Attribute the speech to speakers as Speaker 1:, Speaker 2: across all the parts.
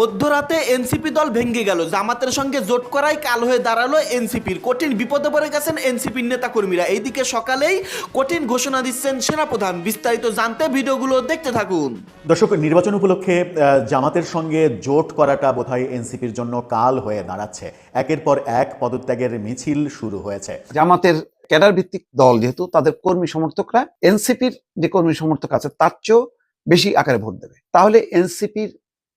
Speaker 1: মধ্যরাতে এনসিপি দল ভেঙে গেল। জামাতের সঙ্গে জোট করাই কাল হয়ে দাঁড়াল এনসিপির। কঠিন বিপদে পড়ে গেছেন এনসিপির নেতাকর্মীরা। এইদিকে সকালেই কঠিন ঘোষণা দিচ্ছেন সেনাপ্রধান। বিস্তারিত জানতে ভিডিওগুলো দেখতে থাকুন।
Speaker 2: দর্শক নির্বাচন উপলক্ষে জামাতের সঙ্গে জোট করাটা বোধহয় এনসিপির জন্য কাল হয়ে দাঁড়াচ্ছে। একের পর এক পদত্যাগের মিছিল শুরু হয়েছে।
Speaker 3: জামাতের ক্যাডার ভিত্তিক দল যেহেতু তাদের কর্মী সমর্থকরা এনসিপির যে কর্মী সমর্থক আছে তার চেয়েও বেশি আকারে ভোট দেবে। তাহলে এনসিপির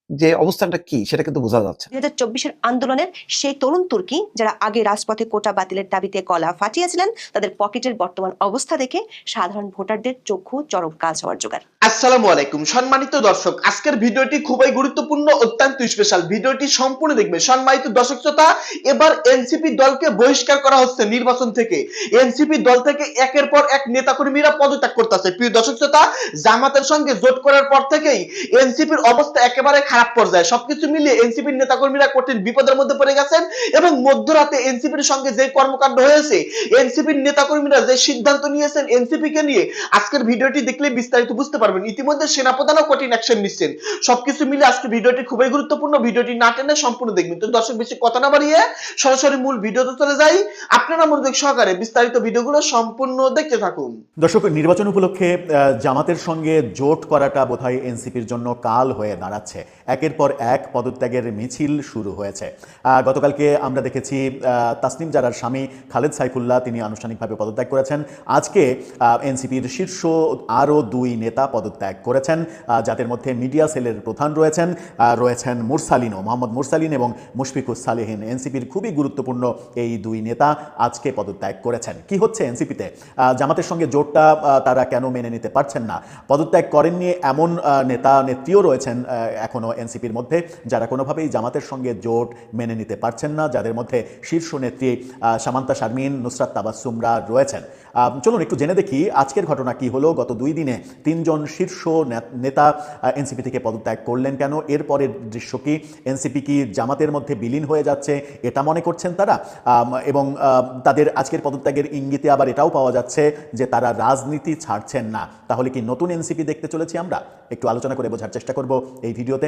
Speaker 3: যে অবস্থানটা কি সেটা কিন্তু বোঝা যাচ্ছে
Speaker 4: দুই হাজার চব্বিশের আন্দোলনের সেই তরুণ তুর্কি যারা আগে রাজপথে কোটা বাতিলের দাবিতে গলা ফাটিয়েছিলেন তাদের পকেটের বর্তমান অবস্থা দেখে সাধারণ ভোটারদের চক্ষু চরম কাজ হওয়ার জোগাড়।
Speaker 1: আসসালামু আলাইকুম। সম্মানিত দর্শক আজকের ভিডিওটি খুবই গুরুত্বপূর্ণ অত্যন্ত স্পেশাল ভিডিওটি সম্পূর্ণ দেখবে সম্মানিত দর্শক শ্রোতা এবার এনসিপি দলকে বহিষ্কার করা হচ্ছে নির্বাচন থেকে। এনসিপি দল থেকে একের পর এক নেতাকর্মীরা পদত্যাগ করতেছে। প্রিয় দর্শক শ্রোতা জামাতের সঙ্গে জোট করার পর থেকেই এনসিপির অবস্থা একেবারে খারাপ পর্যায়ে। সবকিছু মিলিয়ে এনসিপির নেতাকর্মীরা কঠিন বিপদের মধ্যে পড়ে গেছেন এবং মধ্যরাতে এনসিপির সঙ্গে যে কর্মকাণ্ড হয়েছে এনসিপির নেতাকর্মীরা যে সিদ্ধান্ত নিয়েছেন এনসিপি কে নিয়ে, আজকের ভিডিওটি দেখলে বিস্তারিত বুঝতে পারবেন। ইতিমধ্যে সেনাপ্রধানও কঠিন অ্যাকশন নিচ্ছেন। সবকিছু মিলে আজকে ভিডিওটি খুবই গুরুত্বপূর্ণ। ভিডিওটি না টেনে সম্পূর্ণ দেখবেন। তো দর্শক, বেশি কথা না বাড়িয়ে সরাসরি মূল ভিডিওতে চলে যাই। আপনারা মনোযোগ সহকারে বিস্তারিত ভিডিওগুলো সম্পূর্ণ দেখতে থাকুন।
Speaker 2: দর্শক, নির্বাচন উপলক্ষে জামাতের সঙ্গে জোট করাটা বোধহয় এনসিপির জন্য কাল হয়ে দাঁড়াচ্ছে। একের পর এক পদত্যাগের মিছিল শুরু হয়েছে। গতকালকে আমরা দেখেছি তাসনিম জারার স্বামী খালেদ সাইফুল্লাহ তিনি আনুষ্ঠানিকভাবে পদত্যাগ করেছেন। আজকে এনসিপির শীর্ষ আরও দুই নেতা পদত্যাগ করেছেন। যাদের মধ্যে মিডিয়া সেলের প্রধান রয়েছেন রয়েছেন মুরসালিনও মোহাম্মদ মুরসালিন এবং মুশফিকুস সালেহিন। এনসিপির খুবই গুরুত্বপূর্ণ এই দুই নেতা আজকে পদত্যাগ করেছেন। কি হচ্ছে এনসিপিতে? জামাতের সঙ্গে জোটটা তারা কেন মেনে নিতে পারছেন না? পদত্যাগ করেননি এমন নেতা নেত্রীও রয়েছেন আহ, এখনও এনসিপির মধ্যে, যারা কোনোভাবেই জামাতের সঙ্গে জোট মেনে নিতে পারছেন না, যাদের মধ্যে শীর্ষ নেত্রী সামান্তা শারমিন, নুসরাত তাবাসুমরা রয়েছেন। চলুন একটু জেনে দেখি আজকের ঘটনা কি হলো। গত দুই দিনে তিনজন শীর্ষ নেতা এনসিপি থেকে পদত্যাগ করলেন কেন? এরপরের দৃশ্য কি? এনসিপি কি জামাতের মধ্যে বিলীন হয়ে যাচ্ছে? এটা মনে করছেন তারা? এবং তাদের আজকের পদত্যাগের ইঙ্গিতে আবার এটাও পাওয়া যাচ্ছে যে তারা রাজনীতি ছাড়ছেন না। তাহলে কি নতুন এনসিপি দেখতে চলেছি আমরা? একটু আলোচনা করে বোঝার চেষ্টা করব এই ভিডিওতে।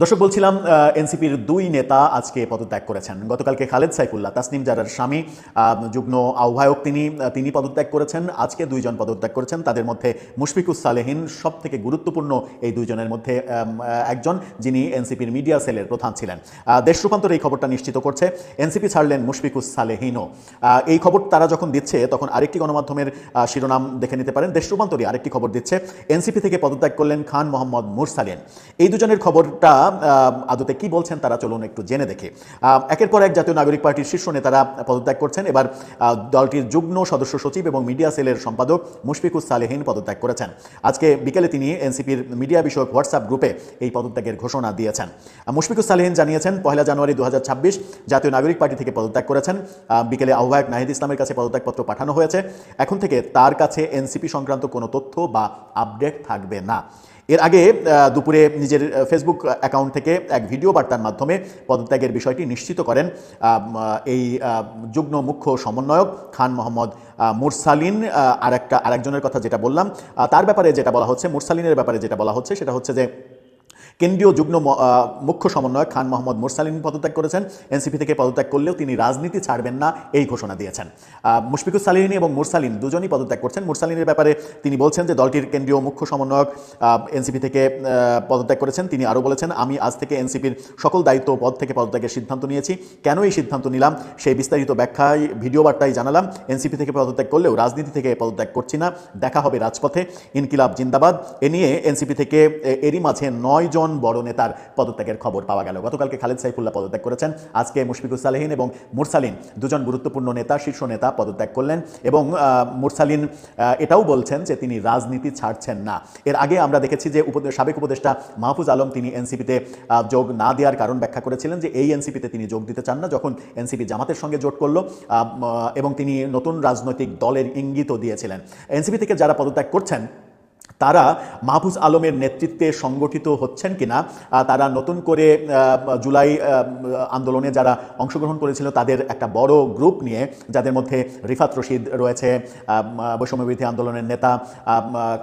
Speaker 2: দর্শক, বলছিলাম এনসিপির দুই নেতা আজকে পদত্যাগ করেছেন। গতকালকে খালেদ সাইফুল্লাহ, তাসনিম জারার স্বামী যুগ্ম আহ্বায়ক তিনি তিনি পদত্যাগ করেছেন। আজকে দুইজন পদত্যাগ করেছেন। তাদের মধ্যে মুশফিকুস সালেহীন সব থেকে গুরুত্বপূর্ণ এই দুইজনের মধ্যে একজন, যিনি এনসিপির মিডিয়া সেলের প্রধান ছিলেন। দেশ রূপান্তর এই খবরটা নিশ্চিত করছে। এনসিপি ছাড়লেন মুশফিকুস সালেহিনও। এই খবর তারা যখন দিচ্ছে, তখন আরেকটি গণমাধ্যমের শিরোনাম দেখে নিতে পারেন। দেশ রূপান্তরই আরেকটি খবর দিচ্ছে, এনসিপি থেকে পদত্যাগ করলেন খান মোহাম্মদ মুরসালিন। এই দুজনের খবরটা আদতে কি বলছেন তারা চলুন একটু জেনে দেখে। একের পর এক জাতীয় নাগরিক পার্টির শীর্ষ নেতারা পদত্যাগ করছেন। এবার দলটির যুগ্ম সদস্য সচিব এবং মিডিয়া সেলের সম্পাদক মুশফিকুস সালেহীন পদত্যাগ করেছেন। আজকে বিকেলে তিনি এনসিপির মিডিয়া বিষয়ক হোয়াটসঅ্যাপ গ্রুপে এই পদত্যাগের ঘোষণা দিয়েছেন। মুশফিকুস সালেহিন জানিয়েছেন পহেলা জানুয়ারি দু হাজার ছাব্বিশ জাতীয় নাগরিক পার্টি থেকে পদত্যাগ করেছেন। বিকেলে আহ্বায়ক নাহিদ ইসলামের কাছে পদত্যাগপত্র পাঠানো হয়েছে। এখন থেকে তার কাছে এনসিপি সংক্রান্ত কোনো তথ্য বা আপডেট থাকবে না। এর আগে দুপুরে নিজের ফেসবুক অ্যাকাউন্ট থেকে এক ভিডিও বার্তার মাধ্যমে পদত্যাগের বিষয়টি নিশ্চিত করেন এই যুগ্ম মুখ্য সমন্বয়ক খান মোহাম্মদ মুরসালিন আর আরেকটা, আরেকজনের কথা যেটা বললাম তার ব্যাপারে যেটা বলা হচ্ছে, মুরসালিনের ব্যাপারে যেটা বলা হচ্ছে, সেটা হচ্ছে যে কেন্দ্রীয় যুগ্ম মুখ্য সমন্বয়ক খান মোহাম্মদ মুরসালিন পদত্যাগ করেছেন। এনসিপি থেকে পদত্যাগ করলেও তিনি রাজনীতি ছাড়বেন না এই ঘোষণা দিয়েছেন। আহ, মুশফিকুস সালিহিনী এবং মুরসালিন দুজনই পদত্যাগ করছেন। মুরসালিনের ব্যাপারে তিনি বলছেন যে দলটির কেন্দ্রীয় মুখ্য সমন্বয়ক এনসিপি থেকে পদত্যাগ করেছেন। তিনি আরও বলেছেন আমি আজ থেকে এনসিপির সকল দায়িত্ব পদ থেকে পদত্যাগের সিদ্ধান্ত নিয়েছি। কেন এই সিদ্ধান্ত নিলাম? সেই বিস্তারিত ব্যাখ্যায় ভিডিও বার্তায় জানালাম। এনসিপি থেকে পদত্যাগ করলেও রাজনীতি থেকে পদত্যাগ করছি না। দেখা হবে রাজপথে। ইনকিলাব জিন্দাবাদ। এ নিয়ে এনসিপি থেকে এরই মাঝে নয় জন বড় নেতার পদত্যাগের খবর পাওয়া গেল। গতকালকে খালেদ সাইফুল্লাহ পদত্যাগ করেছেন। আজকে মুশফিকুস সালেহিন এবং মুরসালিন দুজন গুরুত্বপূর্ণ নেতা, শীর্ষ নেতা পদত্যাগ করলেন এবং মুরসালিন এটাও বলছেন যে তিনি রাজনীতি ছাড়ছেন না। এর আগে আমরা দেখেছি যে সাবেক উপদেষ্টা মাহফুজ আলম তিনি এনসিপিতে যোগ না দেওয়ার কারণ ব্যাখ্যা করেছিলেন যে এই এনসিপিতে তিনি যোগ দিতে চান না। যখন এনসিপি জামাতের সঙ্গে জোট করল এবং তিনি নতুন রাজনৈতিক দলের ইঙ্গিতও দিয়েছিলেন। এনসিপি থেকে যারা পদত্যাগ করছেন তারা মাহফুজ আলমের নেতৃত্বে সংগঠিত হচ্ছেন কিনা তারা নতুন করে জুলাই আন্দোলনে যারা অংশগ্রহণ করেছিল তাদের একটা বড় গ্রুপ নিয়ে যাদের মধ্যে রিফাত রশিদ রয়েছে আহ, বৈষম্যবিরোধী আন্দোলনের নেতা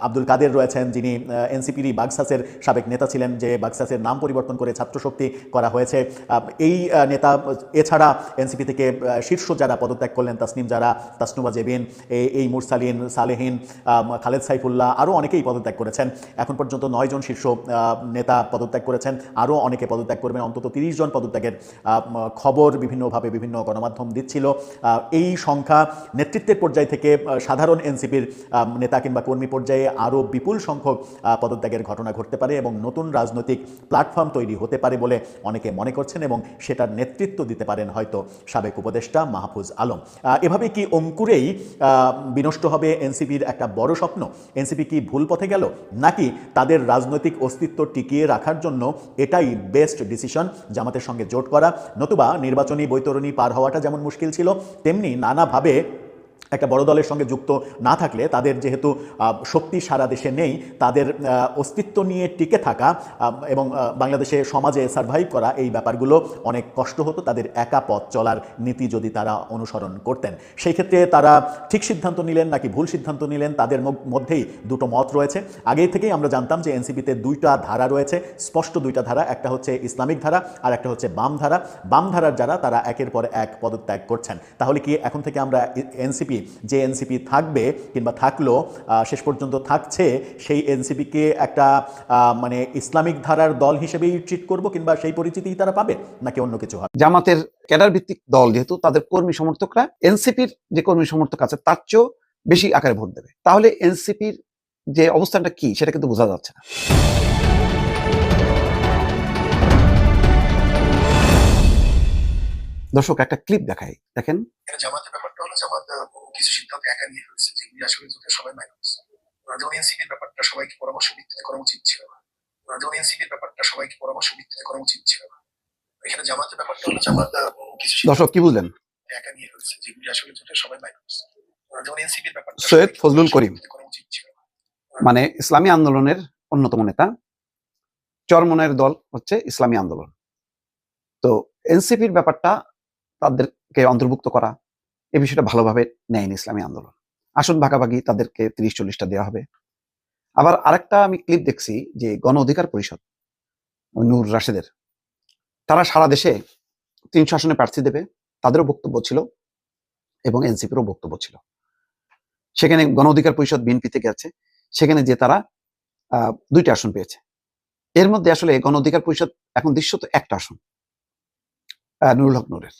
Speaker 2: আব্দুল কাদের রয়েছেন যিনি এনসিপিরই বাগসাসের সাবেক নেতা ছিলেন যে বাগসাসের নাম পরিবর্তন করে ছাত্রশক্তি করা হয়েছে। এই নেতা এছাড়া এনসিপি থেকে শীর্ষ যারা পদত্যাগ করলেন তাসনিম যারা তাসনুবা জেবিন এই- মুরসালিন সালেহিন খালেদ সাইফুল্লাহ আরও অনেকেই পদত্যাগ করেছেন। এখন পর্যন্ত নয় জন শীর্ষ নেতা পদত্যাগ করেছেন। আরও অনেকে পদত্যাগ করবেন। অন্তত তিরিশ জন পদত্যাগের খবর বিভিন্নভাবে বিভিন্ন গণমাধ্যম দিচ্ছিল। এই সংখ্যা নেতৃত্বের পর্যায় থেকে সাধারণ এনসিপির নেতা কিংবা কর্মী পর্যায়ে আরও বিপুল সংখ্যক পদত্যাগের ঘটনা ঘটতে পারে এবং নতুন রাজনৈতিক প্ল্যাটফর্ম তৈরি হতে পারে বলে অনেকে মনে করছেন এবং সেটার নেতৃত্ব দিতে পারেন হয়তো সাবেক উপদেষ্টা মাহফুজ আলম। এভাবে কি অঙ্কুরেই বিনষ্ট হবে এনসিপির একটা বড় স্বপ্ন? এনসিপি কি ভুল পথে গেল? নাকি তাদের রাজনৈতিক অস্তিত্ব টিকিয়ে রাখার জন্য এটাই বেস্ট ডিসিশন জামাতের সঙ্গে জোট করা? নতুবা নির্বাচনী বৈতরণী পার হওয়াটা যেমন মুশকিল ছিল, তেমনি নানাভাবে একটা বড় দলের সঙ্গে যুক্ত না থাকলে তাদের যেহেতু শক্তি সারা দেশে নেই, তাদের অস্তিত্ব নিয়ে টিকে থাকা এবং বাংলাদেশে সমাজে সার্ভাইভ করা এই ব্যাপারগুলো অনেক কষ্ট হতো, তাদের একা পথ চলার নীতি যদি তারা অনুসরণ করতেন। সেই ক্ষেত্রে তারা ঠিক সিদ্ধান্ত নিলেন নাকি ভুল সিদ্ধান্ত নিলেন, তাদের মধ্যেই দুটো মত রয়েছে। আগে থেকেই আমরা জানতাম যে এনসিপিতে দুইটা ধারা রয়েছে, স্পষ্ট দুইটা ধারা, একটা হচ্ছে ইসলামিক ধারা আর একটা হচ্ছে বাম ধারা। বাম ধারার যারা, তারা একের পর এক পদত্যাগ করছেন। তাহলে কি এখন থেকে আমরা এনসিপি যে এনসিপি থাকবে কিংবা থাকল শেষ পর্যন্ত থাকছে সেই এনসিপিকে একটা মানে ইসলামিক ধারার দল হিসেবেই ট্রিট করব কিংবা সেই পরিচিতিই তারা পাবে নাকি অন্য কিছু হবে?
Speaker 3: জামাতের ক্যাডার ভিত্তিক দল যেহেতু তাদের কর্মী সমর্থকরা এনসিপির যে কর্মী সমর্থক আছে তার চেয়েও বেশি আকারে ভোট দেবে। তাহলে এনসিপির যে অবস্থানটা কি সেটা কিন্তু বোঝা যাচ্ছে না। দর্শক একটা ক্লিপ দেখাই। দেখেন।
Speaker 5: এখানে জামাতের ব্যাপারটা হলো জামাত আহ, কিছু সিদ্ধান্ত একা নিয়ে ফেলছে যেগুলি আসলে জোটের সবাই মাইনে করছে ব্যাপারটা সবাইকে পরামর্শ ভিত্তিতে করা উচিত ছিল না। ব্যাপারটা সবাইকে পরামর্শ ভিত্তিতে করা উচিত ছিল না। এখানে জামাতের ব্যাপারটা হলো জামাত
Speaker 3: দর্শক কি বুঝলেন?
Speaker 5: একা নিয়ে ফেলছে যেগুলি আসলে জোটের সবাই মাইনে করছে ব্যাপারটা
Speaker 3: সৈয়দ ফজলুল করিম। মানে ইসলামী আন্দোলনের অন্যতম নেতা চরমনের দল হচ্ছে ইসলামী আন্দোলন। তো এনসিপির ব্যাপারটা তাদেরকে অন্তর্ভুক্ত করা এই বিষয়টা ভালোভাবে নেয়নি ইসলামী আন্দোলন। আসন ভাগাভাগি তাদেরকে তিরিশ চল্লিশটা দেওয়া হবে। আবার আরেকটা আমি ক্লিপ দেখছি যে গণ অধিকার পরিষদ, নূর রাশেদের, তারা সারা দেশে তিনশো আসনে প্রার্থী দেবে, তাদেরও বক্তব্য ছিল এবং এনসিপিরও বক্তব্য ছিল। সেখানে গণ অধিকার পরিষদ বিএনপি থেকে আছে, সেখানে যে তারা দুইটা আসন পেয়েছে। এর মধ্যে আসলে গণ অধিকার পরিষদ এখন দৃশ্যত একটা আসন নুরুল হক নুরের।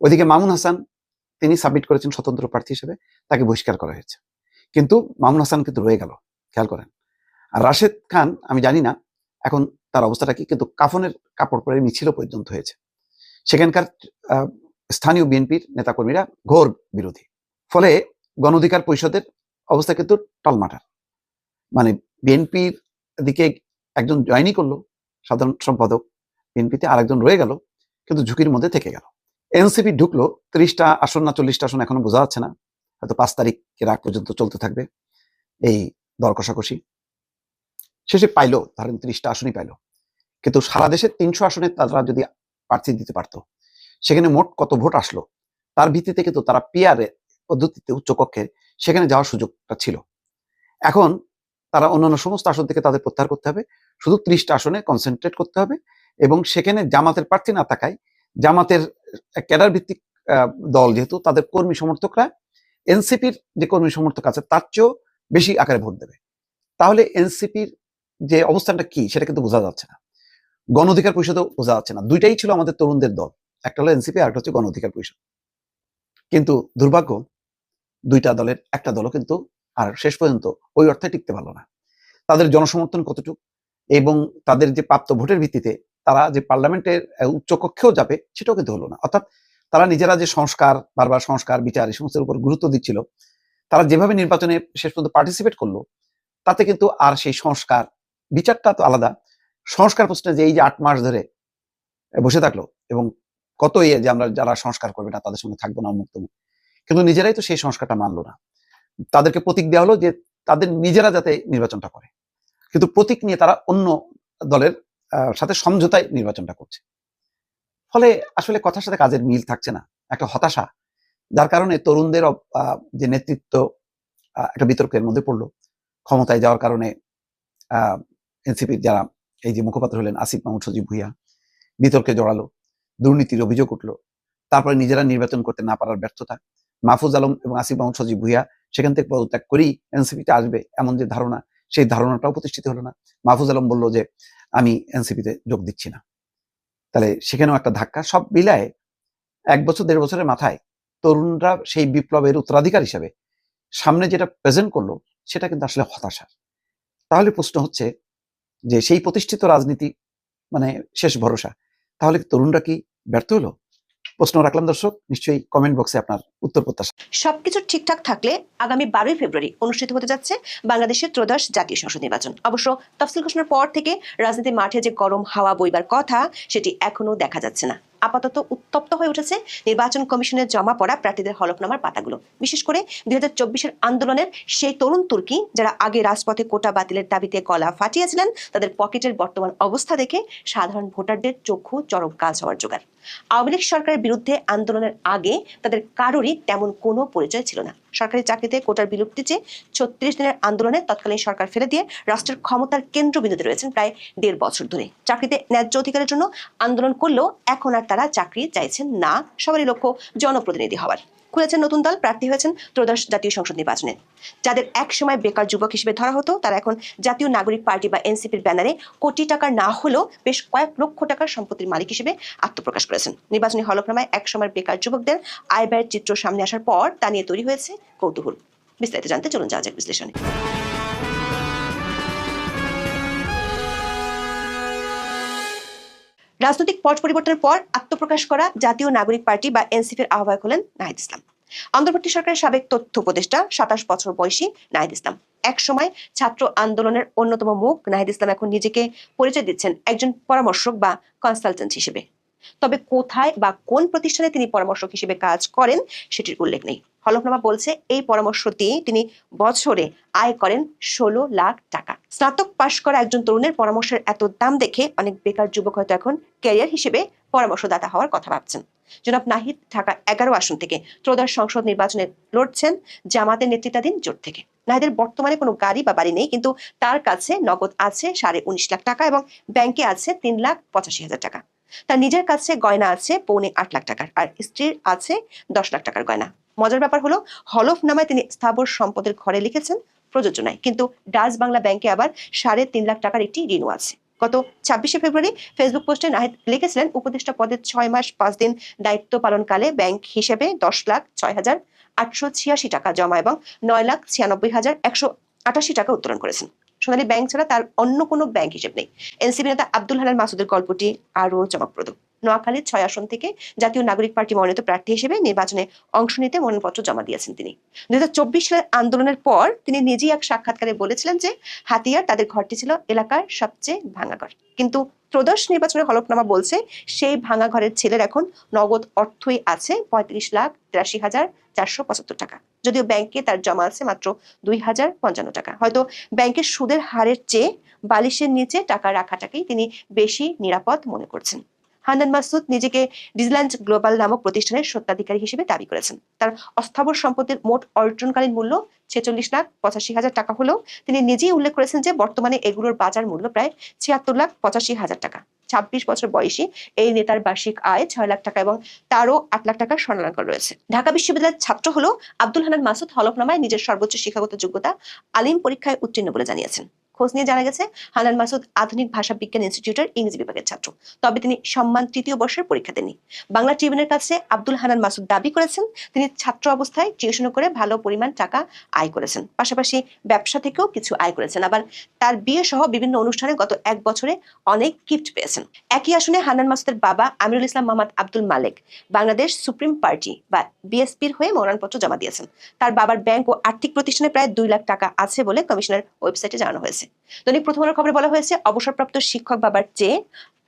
Speaker 3: ওইদিকে মামুন হাসান তিনি সাবমিট করেছেন স্বতন্ত্র প্রার্থী হিসেবে, তাকে বহিষ্কার করা হয়েছে। কিন্তু মামুন হাসান কিন্তু রয়ে গেল, খেয়াল করেন। আর রাশেদ খান, আমি জানি না এখন তার অবস্থাটা কি, কিন্তু কাফনের কাপড় পরে মিছিল পর্যন্ত হয়েছে। সেখানকার স্থানীয় বিএনপির নেতাকর্মীরা ঘোর বিরোধী। ফলে গণ অধিকার পরিষদের অবস্থা কিন্তু টালমাটার। মানে বিএনপির দিকে একজন জয়েনই করল সাধারণ সম্পাদক, বিএনপিতে আরেকজন রয়ে গেল, কিন্তু ঝুঁকির মধ্যে থেকে গেল। এনসিপি ঢুকলো, ত্রিশটা আসন না চল্লিশটা আসন এখনও বোঝা যাচ্ছে না। হয়তো পাঁচ তারিখের আগ পর্যন্ত চলতে থাকবে এই দর কষাকষি। শেষে পাইলো, ধরেন ত্রিশটা আসনই পাইলো। কিন্তু সারা দেশে তিনশো আসনে তারা যদি প্রার্থী দিতে পারতো, সেখানে মোট কত ভোট আসলো? তার ভিত্তিতে কিন্তু তারা পিয়ারে পদ্ধতিতে উচ্চকক্ষে সেখানে যাওয়ার সুযোগটা ছিল। এখন তারা অন্যান্য সমস্ত আসন থেকে তাদের প্রত্যাহার করতে হবে। শুধু ত্রিশটা আসনে কনসেন্ট্রেট করতে হবে এবং সেখানে জামাতের প্রার্থী না থাকায় জামাতের ক্যাডার ভিত্তিক দল যেহেতু তাদের কর্মী সমর্থকরা, এনসিপির যে কর্মী সমর্থক আছে তার চেয়েও বেশি আকারে ভোট দেবে। তাহলে এনসিপির যে অবস্থানটা কি সেটা কিন্তু বোঝা যাচ্ছে না। গণ অধিকার পরিষদও বোঝা যাচ্ছে না। দুইটাই ছিল আমাদের তরুণদের দল। একটা হলো এনসিপি আর একটা হচ্ছে গণ অধিকার পরিষদ। কিন্তু দুর্ভাগ্য, দুইটা দলের একটা দলও কিন্তু আর শেষ পর্যন্ত ওই অর্থে টিকতে পারল না। তাদের জনসমর্থন কতটুকু এবং তাদের যে প্রাপ্ত ভোটের ভিত্তিতে তারা যে পার্লামেন্টের উচ্চকক্ষেও যাবে সেটাও কিন্তু হলো না। অর্থাৎ তারা নিজেরা যে সংস্কার, বারবার সংস্কার, বিচার এই সমস্তের উপর গুরুত্ব দিচ্ছিল, তারা যেভাবে নির্বাচনে শেষ পর্যন্ত পার্টিসিপেট করল, তাতে কিন্তু আর সেই সংস্কার, বিচারটা তো আলাদা। সংস্কার প্রশ্নে যে এই যে আট মাস ধরে বসে থাকল এবং কত ইয়ে যে আমরা যারা সংস্কার করবে না, তাদের সঙ্গে থাকব না উন্মুক্ত কিন্তু নিজেরাই তো সেই সংস্কারটা মানলো না। তাদেরকে প্রতীক দেওয়া হলো যে তাদের নিজেরা যাতে নির্বাচনটা করে, কিন্তু প্রতীক নিয়ে তারা অন্য দলের সাথে সমঝোতায় নির্বাচনটা করছে। ফলে আসলে কথার সাথে কাজের মিল থাকছে না, একটা হতাশা। যার কারণে তরুণদের যে নেতৃত্ব একটা বিতর্কের মধ্যে পড়ল। ক্ষমতায় যাওয়ার কারণে এনসিপির যারা এই যে মুখপাত্র হলেন আসিফ মাহমুদ সজীব ভুইয়া, বিতর্কে জড়ালো, দুর্নীতির অভিযোগ উঠল। তারপরে নিজেরা নির্বাচন করতে না পারার ব্যর্থতা। মাহফুজ আলম এবং আসিফ মাহমুদ সজীব ভুইয়া সেখান থেকে পদত্যাগ করেই এনসিপিতে আসবে এমন যে ধারণা, সেই ধারণাটাও প্রতিষ্ঠিত হলো না। মাহফুজ আলম বলল যে আমি এনসিপিতে যোগ দিচ্ছি না। তাহলে সেখানেও একটা ধাক্কা। সব মিলায় এক বছর, দেড় বছরের মাথায় তরুণরা সেই বিপ্লবের উত্তরাধিকার হিসাবে সামনে যেটা প্রেজেন্ট করল, সেটা কিন্তু আসলে হতাশার তাহলে প্রশ্ন হচ্ছে যে সেই প্রতিষ্ঠিত রাজনীতি মানে শেষ ভরসা, তাহলে তরুণরা কি ব্যর্থ হলো? প্রশ্ন রাখলাম দর্শক, নিশ্চয়ই কমেন্ট বক্সে আপনার উত্তর প্রত্যাশা।
Speaker 4: সবকিছু ঠিকঠাক থাকলে আগামী বারোই ফেব্রুয়ারি অনুষ্ঠিত হতে যাচ্ছে বাংলাদেশের ত্রয়োদশ জাতীয় সংসদ নির্বাচন। অবশ্য তফসিল ঘোষণার পর থেকে রাজনীতির মাঠে যে গরম হাওয়া বইবার কথা, সেটি এখনও দেখা যাচ্ছে না। আপাতত উত্তপ্ত হয়ে উঠেছে নির্বাচন কমিশনের জমা পড়া প্রার্থীদের হলফনামার পাতাগুলো। বিশেষ করে দুই হাজার চব্বিশের আন্দোলনের সেই তরুণ তুর্কি, যারা আগে রাজপথে কোটা বাতিলের দাবিতে গলা ফাটিয়েছিলেন, তাদের পকেটের বর্তমান অবস্থা দেখে সাধারণ ভোটারদের চক্ষু চরম কাজ হওয়ার জোগাড়। আওয়ামী লীগ সরকারের বিরুদ্ধে আন্দোলনের আগে তাদের কারোরই তেমন কোনো পরিচয় ছিল না। সরকারি চাকরিতে কোটার বিলুপ্তি চেয়ে ছত্রিশ দিনের আন্দোলনে তৎকালীন সরকার ফেলে দিয়ে রাষ্ট্রের ক্ষমতার কেন্দ্রবিন্দুতে রয়েছেন প্রায় দেড় বছর ধরে। চাকরিতে ন্যায্য অধিকারের জন্য আন্দোলন করলেও এখন আর তারা চাকরি চাইছেন না। সবারই লক্ষ্য জনপ্রতিনিধি হওয়ার। খুলেছেন নতুন দল, প্রার্থী হয়েছেন ত্রয়োদশ জাতীয় সংসদ নির্বাচনে। যাদের একসময় বেকার যুবক হিসেবে ধরা হতো, তারা এখন জাতীয় নাগরিক পার্টি বা এনসিপির ব্যানারে কোটি টাকার না হলেও বেশ কয়েক লক্ষ টাকার সম্পত্তির মালিক হিসেবে আত্মপ্রকাশ করেছেন। নির্বাচনী হলফনামায় একসময় বেকার যুবকদের আয় ব্যয়ের চিত্র সামনে আসার পর তা নিয়ে তৈরি হয়েছে কৌতূহল। বিস্তারিত জানতে চলুন যাওয়া যাক বিশ্লেষণে। রাজনৈতিক পট পরিবর্তনের পর আত্মপ্রকাশ করা জাতীয় নাগরিক পার্টি বা এনসিপির আহ্বায়ক হলেন নাহিদ ইসলাম। অন্তর্বর্তী সরকারের সাবেক তথ্য উপদেষ্টা সাতাশ বছর বয়সী নাহিদ ইসলাম। এক সময় ছাত্র আন্দোলনের অন্যতম মুখ, নাহিদ ইসলাম এখন নিজেকে পরিচয় দিচ্ছেন একজন পরামর্শক বা কনসালটেন্ট হিসেবে। তবে কোথায় বা কোন প্রতিষ্ঠানে তিনি পরামর্শক হিসেবে কাজ করেন, সেটির উল্লেখ নেই। হলফনামা বলছে, এই পরামর্শ দিয়ে তিনি বছরে আয় করেন ষোলো লাখ টাকা। স্নাতক পাশ করা একজন তরুণের পরামর্শের এত দাম দেখে অনেক বেকার যুবক হয়তো এখন ক্যারিয়ার হিসেবে পরামর্শদাতা হওয়ার কথা ভাবছেন। জনাব নাহিদ ঢাকা এগারো আসন থেকে ত্রয়োদশ সংসদ নির্বাচনে লড়ছেন জামাতের নেতৃত্বাধীন জোট থেকে। নাহিদের বর্তমানে কোনো গাড়ি বা বাড়ি নেই, কিন্তু তার কাছে নগদ আছে সাড়ে উনিশ লাখ টাকা এবং ব্যাংকে আছে তিন লাখ পঁচাশি হাজার টাকা। তার নিজের কাছে গয়না আছে পৌনে আট লাখ টাকার, আর স্ত্রীর আছে দশ লাখ টাকার গয়না। মজার ব্যাপার হলো হলফনামায় তিনি স্থাবর সম্পদের ঘরে লিখেছেন প্রযোজনায় কিন্তু ডাচ বাংলা ব্যাংকে আবার সাড়ে তিন লাখ টাকার একটি ঋণও আছে। গত ছাব্বিশে ফেব্রুয়ারি ফেসবুক পোস্টে নাহিদ লিখেছিলেন, উপদেষ্টা পদের ছয় মাস পাঁচ দিন দায়িত্ব পালনকালে ব্যাংক হিসেবে দশ লাখ ছয় হাজার আটশো ছিয়াশি টাকা জমা এবং নয় লাখ ছিয়ানব্বই হাজার একশো আটাশি টাকা উত্তোলন করেছেন। সোনালী ব্যাংক ছাড়া তার অন্য কোনো ব্যাংক হিসেব নেই। এনসিপি নেতা আব্দুল হালাল মাসুদের গল্পটি আরও চমকপ্রদ। নোয়াখালীর ছয় আসন থেকে জাতীয় নাগরিক পার্টি মনোনীত প্রার্থী হিসেবে নির্বাচনে অংশ নিতে মনোনয়নপত্র জমা দিয়েছেন তিনি। দুই হাজার চব্বিশ সালের আন্দোলনের পর তিনি নিজেই এক সাক্ষাৎকারে বলেছিলেন যে, হাতিয়ার তাদের ঘরটি ছিল এলাকার সবচেয়ে ভাঙা ঘর। কিন্তু ত্রয়োদশ নির্বাচনের হলফনামা বলছে, সেই ভাঙা ঘরের ছেলের এখন নগদ অর্থই আছে পঁয়ত্রিশ লাখ তিরাশি হাজার চারশো পঁচাত্তর টাকা। যদিও ব্যাংকে তার জমা আছে মাত্র দুই হাজার পঞ্চান্ন টাকা। হয়তো ব্যাংকের সুদের হারের চেয়ে বালিশের নিচে টাকা রাখাটাকেই তিনি বেশি নিরাপদ মনে করছেন। হান্নান মাসুদ নিজেকে ডিজল্যান্ড গ্লোবাল নামক প্রতিষ্ঠানের সত্ত্বাধিকারী হিসেবে দাবি করেছেন। তার অস্থাবর সম্পত্তির মোট অর্জনকালীন মূল্য ছেচল্লিশ লাখ পঁচাশি হাজার টাকা হলেও তিনি নিজেই উল্লেখ করেছেন যে বর্তমানে এগুলোর বাজার মূল্য প্রায় ছিয়াত্তর লাখ পঁচাশি হাজার টাকা। ছাব্বিশ বছর বয়সী এই নেতার বার্ষিক আয় ছয় লাখ টাকা এবং তারও আট লাখ টাকার স্বর্ণালঙ্কার রয়েছে। ঢাকা বিশ্ববিদ্যালয়ের ছাত্র হলো আব্দুল হানান মাসুদ হলফনামায় নিজের সর্বোচ্চ শিক্ষাগত যোগ্যতা আলিম পরীক্ষায় উত্তীর্ণ বলে জানিয়েছেন। খোঁজ নিয়ে জানা গেছে, হানান মাসুদ আধুনিক ভাষা বিজ্ঞান ইনস্টিটিউটের ইংরেজি বিভাগের ছাত্র। তবে তিনি সম্মান তৃতীয় বর্ষের পরীক্ষা দেননি। বাংলা ট্রিবিউনের কাছে আব্দুল হানান মাসুদ দাবি করেছেন, তিনি ছাত্র অবস্থায় টিউশন করে ভালো পরিমাণ টাকা আয় করেছেন। পাশাপাশি ব্যবসা থেকেও কিছু আয় করেছেন। আবার তার বিয়ে সহ বিভিন্ন অনুষ্ঠানে গত এক বছরে অনেক গিফট পেয়েছেন। একই আসনে হানান মাসুদের বাবা আমিরুল ইসলাম মোহাম্মদ আব্দুল মালেক বাংলাদেশ সুপ্রিম পার্টি বা বিএসপির হয়ে মনোনয়নপত্র জমা দিয়েছেন। তার বাবার ব্যাংক ও আর্থিক প্রতিষ্ঠানে প্রায় দুই লাখ টাকা আছে বলে কমিশনের ওয়েবসাইটে জানানো হয়েছে। দৈনিক প্রথম আলোর খবরে বলা হয়েছে, অবসরপ্রাপ্ত শিক্ষক বাবার চেয়ে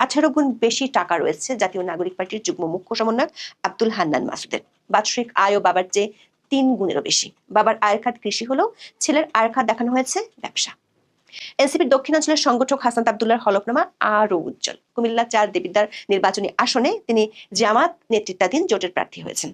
Speaker 4: আঠারো গুণ বেশি টাকা রয়েছে জাতীয় নাগরিক পার্টির যুগ্ম মুখ্য সমন্বয়ক আব্দুল হান্নান মাসুদের। বাৎসরিক আয় ও বাবার চেয়ে তিন গুণেরও বেশি। বাবার আয়ের খাত কৃষি হলেও ছেলের আয়ের খাত দেখানো হয়েছে ব্যবসা। এনসিপির দক্ষিণাঞ্চলের সংগঠক হাসান আবদুল্লার হলফনামা আরও উজ্জ্বল। কুমিল্লা চার দেবিদ্বার নির্বাচনী আসনে তিনি জামাত নেতৃত্বাধীন জোটের প্রার্থী হয়েছেন।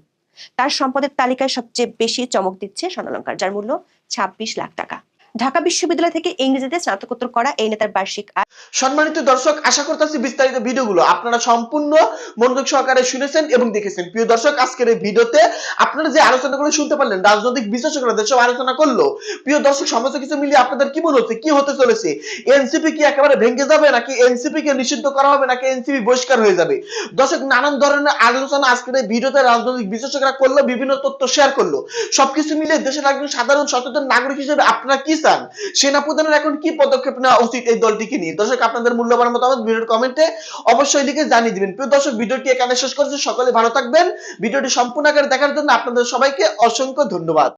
Speaker 4: তার সম্পদের তালিকায় সবচেয়ে বেশি চমক দিচ্ছে স্বর্ণালঙ্কার, যার মূল্য ছাব্বিশ লাখ টাকা। ঢাকা বিশ্ববিদ্যালয় থেকে ইংরেজিতে স্নাতকোত্তর করা এই নেতার বার্ষিক আয়।
Speaker 1: সম্মানিত দর্শক, আশা করতেছি বিস্তারিত ভিডিওগুলো আপনারা সম্পূর্ণ মনোযোগ সহকারে শুনেছেন এবং দেখেছেন। প্রিয় দর্শক, আজকের এই ভিডিওতে আপনারা যে আলোচনাগুলো শুনতে পারলেন, রাজনৈতিক বিশ্লেষকরা যেসব আলোচনা করল, প্রিয় দর্শক, সমস্ত কিছু মিলিয়ে আপনাদের কি মনে হচ্ছে, কি হতে চলেছে? এনসিপি কি একেবারে ভেঙে যাবে নাকি এনসিপি কে নিষিদ্ধ করা হবে নাকি এনসিপি বহিষ্কার হয়ে যাবে? দর্শক, নানান ধরনের আলোচনা আজকের এই ভিডিওতে রাজনৈতিক বিশ্লেষকরা করল, বিভিন্ন তথ্য শেয়ার করল। সবকিছু মিলিয়ে দেশের একজন সাধারণ সচেতন নাগরিক হিসেবে আপনারা কি চান সেনাপ্রধানের এখন কি পদক্ষেপ নেওয়া উচিত এই দলটিকে নিয়ে? দর্শক, আপনাদের মূল্যবান মতামত ভিডিওর কমেন্টে অবশ্যই লিখে জানিয়ে দিবেন। প্রিয় দর্শক, ভিডিওটি এখানে শেষ করছি। সকলে ভালো থাকবেন। ভিডিওটি সম্পূর্ণ আকারে দেখার জন্য আপনাদের সবাইকে অসংখ্য ধন্যবাদ।